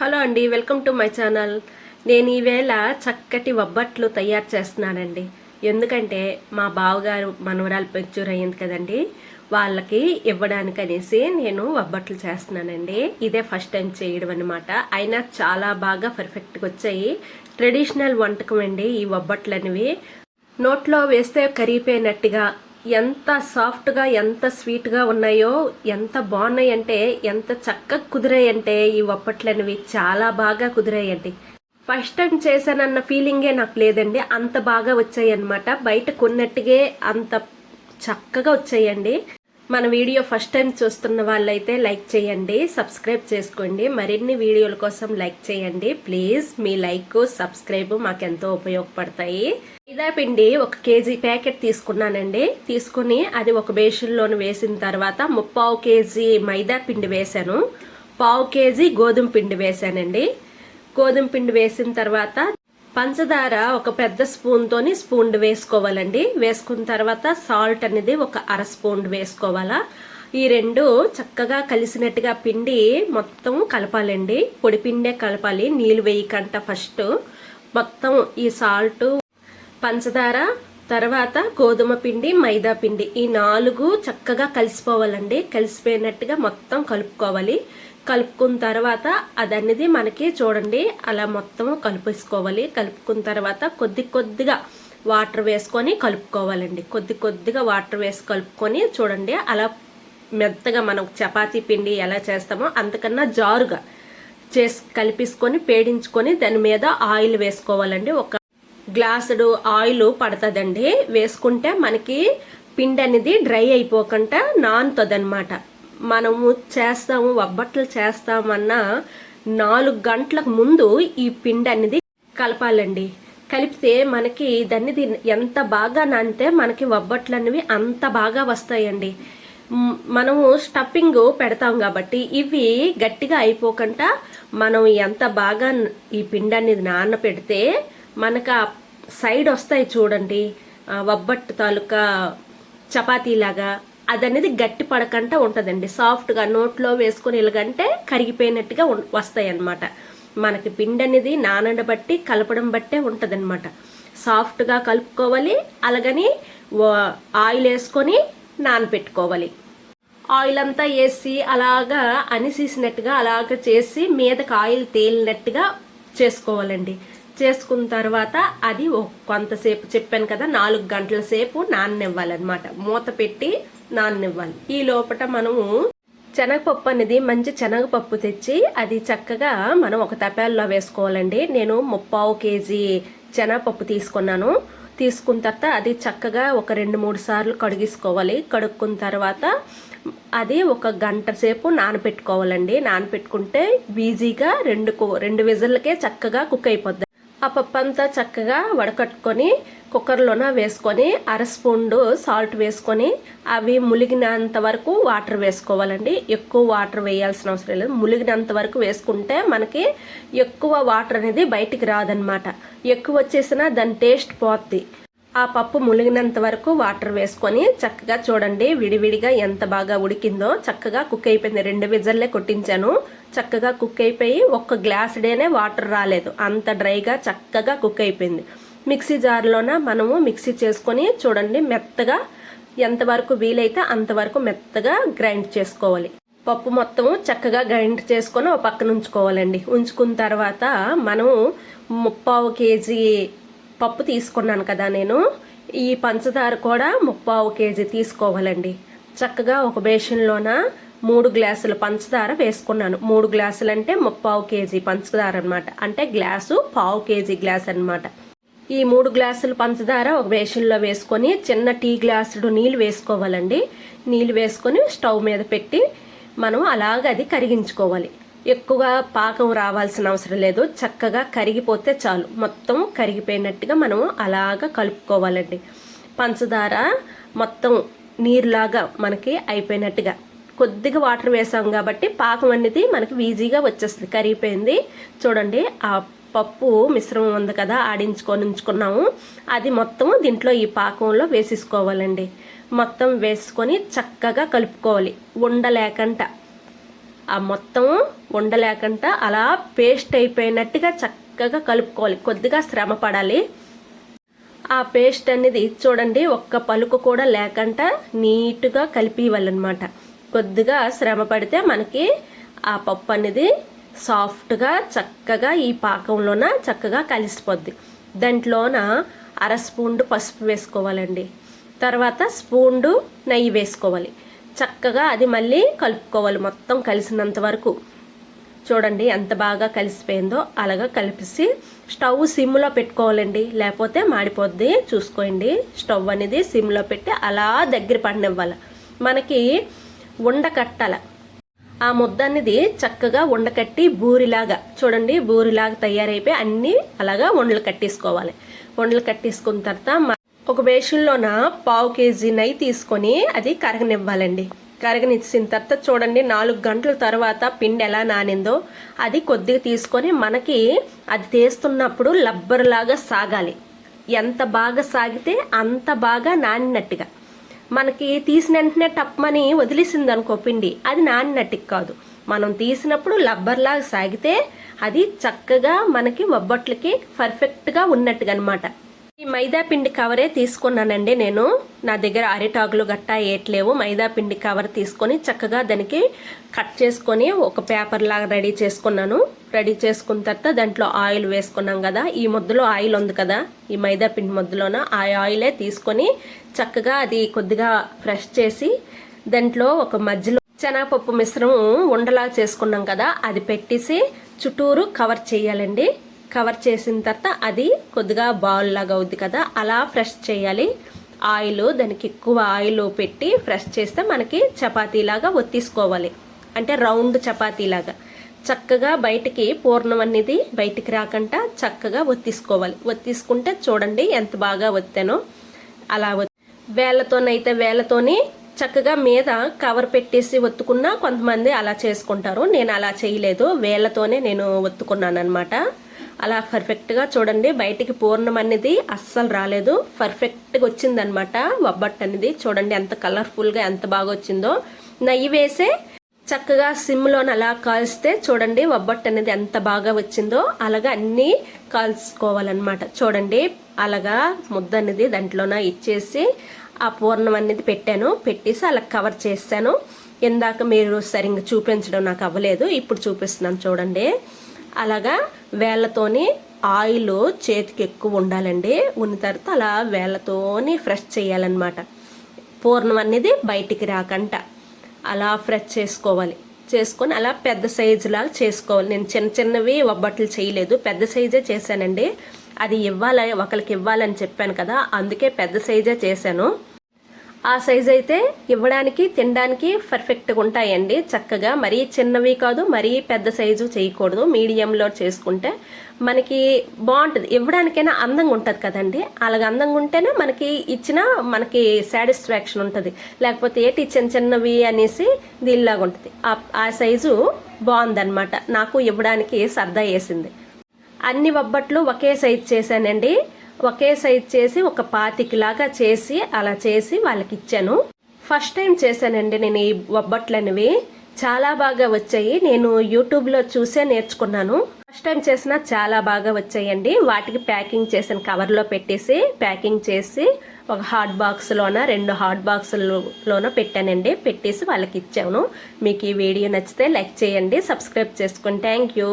Hello అండి welcome to my channel. నేను ఈవేళ చక్కటి వబ్బట్లు తయారు చేస్తున్నానండి. ఎందుకంటే మా బావగారు మనవరాలు పెంచూరు అయ్యింది కదండి. వాళ్ళకి ఇవ్వడానికి అనేసి నేను వబ్బట్లు చేస్తున్నానండి. ఇదే ఫస్ట్ టైం చేయడం అనమాట అయినా చాలా బాగా పర్ఫెక్ట్గా వచ్చాయి. ట్రెడిషనల్ వంటకం అండి ఈ వబ్బట్లు అనేవి నోట్లో వేస్తే కరిగిపోయినట్టుగా ఎంత సాఫ్ట్గా ఎంత స్వీట్గా ఉన్నాయో ఎంత బాగున్నాయంటే ఎంత చక్కగా కుదిరాయంటే ఈ ఒప్పట్లనేవి చాలా బాగా కుదిరాయండి. ఫస్ట్ టైం చేశానన్న ఫీలింగే నాకు లేదండి. అంత బాగా వచ్చాయి అనమాట బయట కొన్నట్టుగే అంత చక్కగా వచ్చాయండి. మన వీడియో ఫస్ట్ టైం చూస్తున్న వాళ్ళైతే లైక్ చేయండి సబ్స్క్రైబ్ చేసుకోండి. మరిన్ని వీడియోల కోసం లైక్ చేయండి. ప్లీజ్ మీ లైక్ సబ్స్క్రైబ్ మాకెంతో ఉపయోగపడతాయి. మైదా పిండి ఒక కేజీ ప్యాకెట్ తీసుకున్నానండి. తీసుకుని అది ఒక బేషన్లోని వేసిన తర్వాత ముప్పావు కేజీ మైదా పిండి వేశాను. పావు కేజీ గోధుమ పిండి వేశానండి. గోధుమ పిండి వేసిన తర్వాత పంచదార ఒక పెద్ద స్పూన్తోని స్పూన్ వేసుకోవాలండి. వేసుకున్న తర్వాత సాల్ట్ అనేది ఒక అర స్పూన్ వేసుకోవాలా. ఈ రెండు చక్కగా కలిసినట్టుగా పిండి మొత్తం కలపాలండి. పొడి పిండే కలపాలి. నీళ్ళు వేయకంట ఫస్ట్. మొత్తం ఈ సాల్ట్ పంచదార తర్వాత గోధుమ పిండి మైదా పిండి. ఈ నాలుగు చక్కగా కలిసిపోవాలండి. కలిసిపోయినట్టుగా మొత్తం కలుపుకోవాలి. కలుపుకున్న తర్వాత అదనేది మనకి చూడండి అలా మొత్తం కలిపేసుకోవాలి. కలుపుకున్న తర్వాత కొద్ది కొద్దిగా వాటర్ వేసుకొని కలుపుకోవాలండి. కొద్ది కొద్దిగా వాటర్ వేసి కలుపుకొని చూడండి అలా మెత్తగా మనం చపాతీ పిండి ఎలా చేస్తామో అంతకన్నా జారుగా చేసి కలిపేసుకొని పేడించుకొని దాని మీద ఆయిల్ వేసుకోవాలండి. ఒక గ్లాసుడు ఆయిల్ పడుతుందండి. వేసుకుంటే మనకి పిండి అనేది డ్రై అయిపోకుండా నానుతుంది అనమాట మనము చేస్తాము ఒబ్బట్లు చేస్తామన్నా నాలుగు గంటలకు ముందు ఈ పిండి అనేది కలపాలండి. కలిపితే మనకి దాన్ని ఎంత బాగా నానితే మనకి ఒబ్బట్లు అనేవి అంత బాగా వస్తాయండి. మనము స్టఫింగ్ పెడతాం కాబట్టి ఇవి గట్టిగా అయిపోకుండా మనం ఎంత బాగా ఈ పిండి అనేది నాన పెడితే మనకు ఆ సైడ్ వస్తాయి చూడండి. ఒబ్బట్టు తాలూకా చపాతీలాగా అదనేది గట్టి పడకుండా ఉంటుందండి. సాఫ్ట్గా నోట్లో వేసుకొని ఇలాగంటే కరిగిపోయినట్టుగా వస్తాయి అన్నమాట మనకి పిండి అనేది నానడ బట్టి కలపడం బట్టే ఉంటుందన్నమాట. సాఫ్ట్గా కలుపుకోవాలి అలాగని ఆయిల్ వేసుకొని నానపెట్టుకోవాలి. ఆయిల్ అంతా వేసి అలాగా అనిసీసినట్టుగా అలాగ చేసి మీదకి ఆయిల్ తేలినట్టుగా చేసుకోవాలండి. చేసుకున్న తర్వాత అది కొంతసేపు చెప్పాను కదా నాలుగు గంటల సేపు నాననివ్వాలన్నమాట. మూత పెట్టి నాననివ్వాలి. ఈ లోపల మనము శనగపప్పు అనేది మంచి శనగపప్పు తెచ్చి అది చక్కగా మనం ఒక తపాల్లో వేసుకోవాలండి. నేను ముప్పావు కేజీ శనగపప్పు తీసుకున్నాను. తీసుకున్న తర్వాత అది చక్కగా ఒక రెండు మూడు సార్లు కడిగేసుకోవాలి. కడుక్కున్న తర్వాత అది ఒక గంట సేపు నానపెట్టుకోవాలండి. నానపెట్టుకుంటే ఈజీగా రెండు రెండు విజల్లకే చక్కగా కుక్ అయిపోద్ది. ఆ పప్పు అంతా చక్కగా వడకట్టుకొని కుక్కర్లోన వేసుకొని అర స్పూన్ సాల్ట్ వేసుకొని అవి ములిగినంత వరకు వాటర్ వేసుకోవాలండి. ఎక్కువ వాటర్ వేయాల్సిన అవసరం లేదు. ములిగినంత వరకు వేసుకుంటే మనకి ఎక్కువ వాటర్ అనేది బయటికి రాదనమాట. ఎక్కువ వచ్చేసినా దాని టేస్ట్ పోద్ది. ఆ పప్పు ములిగినంత వరకు వాటర్ వేసుకొని చక్కగా చూడండి విడివిడిగా ఎంత బాగా ఉడికిందో. చక్కగా కుక్ అయిపోయింది. రెండు విజల్లే కొట్టించాను. చక్కగా కుక్ అయిపోయి ఒక్క గ్లాస్ డేనే వాటర్ రాలేదు. అంత డ్రైగా చక్కగా కుక్ అయిపోయింది. మిక్సీ జార్లోన మనము మిక్సీ చేసుకొని చూడండి మెత్తగా ఎంతవరకు వీలైతే అంతవరకు మెత్తగా గ్రైండ్ చేసుకోవాలి. పప్పు మొత్తం చక్కగా గ్రైండ్ చేసుకొని ఒక పక్కన ఉంచుకోవాలండి. ఉంచుకున్న తర్వాత మనము ముప్పావు కేజీ పప్పు తీసుకున్నాను కదా నేను. ఈ పంచదార కూడా ముప్పావు కేజీ తీసుకోవాలండి. చక్కగా ఒక బేషన్లోన మూడు గ్లాసుల పంచదార వేసుకున్నాను. మూడు గ్లాసులు అంటే ముప్పావు కేజీ పంచదార అనమాట అంటే గ్లాసు పావు కేజీ గ్లాస్ అనమాట ఈ మూడు గ్లాసులు పంచదార ఒక బేషన్లో వేసుకొని చిన్న టీ గ్లాసుడు నీళ్ళు వేసుకోవాలండి. నీళ్ళు వేసుకొని స్టవ్ మీద పెట్టి మనం అలాగ అది కరిగించుకోవాలి. ఎక్కువగా పాకం రావాల్సిన అవసరం లేదు. చక్కగా కరిగిపోతే చాలు. మొత్తం కరిగిపోయినట్టుగా మనము అలాగా కలుపుకోవాలండి. పంచదార మొత్తం నీరులాగా మనకి అయిపోయినట్టుగా. కొద్దిగా వాటర్ వేసాం కాబట్టి పాకం అనేది మనకి ఈజీగా వచ్చేస్తుంది. కరిగిపోయింది. చూడండి ఆ పప్పు మిశ్రమం ఉంది కదా ఆడించుకొని ఉంచుకున్నాము. అది మొత్తం దీంట్లో ఈ పాకంలో వేసేసుకోవాలండి. మొత్తం వేసుకొని చక్కగా కలుపుకోవాలి. ఉండలేకంట. ఆ మొత్తం ఉండలేకుండా అలా పేస్ట్ అయిపోయినట్టుగా చక్కగా కలుపుకోవాలి. కొద్దిగా శ్రమ పడాలి. ఆ పేస్ట్ అనేది చూడండి ఒక్క పలుకు కూడా లేకుండా నీట్గా కలిపివ్వాలన్నమాట కొద్దిగా శ్రమ పడితే మనకి ఆ పప్పు అనేది సాఫ్ట్గా చక్కగా ఈ పాకంలోన చక్కగా కలిసిపోద్ది. దాంట్లోన అర స్పూన్ పసుపు వేసుకోవాలండి. తర్వాత స్పూండు నెయ్యి వేసుకోవాలి. చక్కగా అది మళ్ళీ కలుపుకోవాలి మొత్తం కలిసినంత వరకు. చూడండి ఎంత బాగా కలిసిపోయిందో అలాగా కలిపేసి స్టవ్ సిమ్లో పెట్టుకోవాలండి. లేకపోతే మాడిపోద్ది. చూసుకోండి. స్టవ్ అనేది సిమ్లో పెట్టి అలా దగ్గర పడినివ్వాలి. మనకి ఉండకట్టాల ఆ ముద్ద అనేది చక్కగా ఉండకట్టి బూరిలాగా చూడండి బూరిలాగా తయారైపోయి అన్నీ అలాగా ఉండలు కట్టేసుకోవాలి. ఉండలు కట్టేసుకున్న తర్వాత ఒక బేషన్లోన పావు కేజీ నెయ్యి తీసుకొని అది కరగనివ్వాలండి. కరగనిచ్చిన తర్వాత చూడండి నాలుగు గంటల తర్వాత పిండి ఎలా నానిందో అది కొద్దిగా తీసుకొని మనకి అది తీస్తున్నప్పుడు లబ్బర్లాగా సాగాలి. ఎంత బాగా సాగితే అంత బాగా నానినట్టుగా. మనకి తీసిన వెంటనే టప్మని వదిలేసింది అనుకో పిండి అది నానినట్టుకు కాదు. మనం తీసినప్పుడు లబ్బర్లాగా సాగితే అది చక్కగా మనకి ఒబ్బట్లకి పర్ఫెక్ట్గా ఉన్నట్టుగా అనమాట ఈ మైదాపిండి కవరే తీసుకున్నానండి నేను. నా దగ్గర అరిటాకులు గట్టా ఏట్లేవు. మైదాపిండి కవర్ తీసుకొని చక్కగా దానికి కట్ చేసుకొని ఒక పేపర్ లాగా రెడీ చేసుకున్నాను. రెడీ చేసుకున్న తర్వాత దాంట్లో ఆయిల్ వేసుకున్నాం కదా. ఈ ముద్దలో ఆయిల్ ఉంది కదా. ఈ మైదాపిండి ముద్దలోన ఆ ఆయిలే తీసుకొని చక్కగా అది కొద్దిగా ఫ్రెష్ చేసి దాంట్లో ఒక మధ్యలో శనగపప్పు మిశ్రమం ఉండలా చేసుకున్నాం కదా. అది పెట్టేసి చుట్టూరు కవర్ చేయాలండి. కవర్ చేసిన తర్వాత అది కొద్దిగా బాల్ లాగా అవుద్ది కదా అలా ఫ్రెష్ చేయాలి. ఆయిల్ దానికి ఎక్కువ ఆయిల్ పెట్టి ఫ్రెష్ చేస్తే మనకి చపాతీలాగా ఒత్తిసుకోవాలి. అంటే రౌండ్ చపాతీలాగా చక్కగా బయటికి పూర్ణం అనేది బయటికి రాకుండా చక్కగా ఒత్తిసుకోవాలి. ఒత్తిసుకుంటే చూడండి ఎంత బాగా ఒత్తానో అలా వేళ్ళతోనైతే వేళ్ళతోని చక్కగా మీద కవర్ పెట్టేసి ఒత్తుకున్నా కొంతమంది అలా చేసుకుంటారు. నేను అలా చేయలేదు. వేళ్ళతోనే నేను ఒత్తుకున్నాను అనమాట అలా పర్ఫెక్ట్గా చూడండి. బయటికి పూర్ణం అనేది అస్సలు రాలేదు. పర్ఫెక్ట్గా వచ్చిందనమాట వబ్బట్ అనేది. చూడండి ఎంత కలర్ఫుల్గా ఎంత బాగా వచ్చిందో. నెయ్యి వేసే చక్కగా సిమ్లోని అలా కాల్స్తే చూడండి వబ్బట్ అనేది ఎంత బాగా వచ్చిందో. అలాగా అన్నీ కాల్చుకోవాలన్నమాట. చూడండి అలాగా ముద్ద అనేది దాంట్లోన ఇచ్చేసి ఆ పూర్ణం అనేది పెట్టాను. పెట్టేసి అలా కవర్ చేశాను. ఇందాక మీరు సరిగ్గా చూపించడం నాకు అవ్వలేదు. ఇప్పుడు చూపిస్తున్నాను చూడండి. అలాగా వేళ్ళతోని ఆయిల్ చేతికి ఎక్కువ ఉండాలండి. ఉన్న తర్వాత అలా వేళ్ళతోని ఫ్రెష్ చేయాలన్నమాట. పూర్ణం అనేది బయటికి రాకంట. అలా ఫ్రెష్ చేసుకోవాలి. చేసుకొని అలా పెద్ద సైజులా చేసుకోవాలి. నేను చిన్న చిన్నవి ఒబ్బట్లు చేయలేదు. పెద్ద సైజే చేశానండి. అది ఇవ్వాలి ఒకరికి ఇవ్వాలని చెప్పాను కదా. అందుకే పెద్ద సైజే చేశాను. ఆ సైజ్ అయితే ఇవ్వడానికి తినడానికి పర్ఫెక్ట్గా ఉంటాయండి. చక్కగా మరీ చిన్నవి కాదు మరీ పెద్ద సైజు చేయకూడదు. మీడియంలో చేసుకుంటే మనకి బాగుంటుంది. ఇవ్వడానికైనా అందంగా ఉంటుంది కదండి. అలాగ అందంగా ఉంటేనే మనకి ఇచ్చిన మనకి సాటిస్ఫాక్షన్ ఉంటుంది. లేకపోతే ఏటి చిన్న చిన్నవి అనేసి దీనిలాగా ఉంటుంది. ఆ సైజు బాగుందన్నమాట. నాకు ఇవ్వడానికి సరదా వేసింది. అన్ని బొబ్బట్లు ఒకే సైజ్ చేశానండి. ఒకే సైజ్ చేసి ఒక పాతికిలాగా చేసి అలా చేసి వాళ్ళకి ఇచ్చాను ఫస్ట్ టైం చేశానండి నేను ఈ ఒబ్బట్లు చాలా బాగా వచ్చాయి. నేను యూట్యూబ్లో చూసే నేర్చుకున్నాను. ఫస్ట్ టైం చేసిన చాలా బాగా వచ్చాయండి. వాటికి ప్యాకింగ్ చేసిన కవర్లో పెట్టేసి ప్యాకింగ్ చేసి ఒక హాట్ బాక్స్లోన రెండు హాట్ బాక్స్లోన పెట్టానండి. పెట్టేసి వాళ్ళకి ఇచ్చాను మీకు ఈ వీడియో నచ్చితే లైక్ చేయండి. సబ్స్క్రైబ్ చేసుకోండి థ్యాంక్ యూ.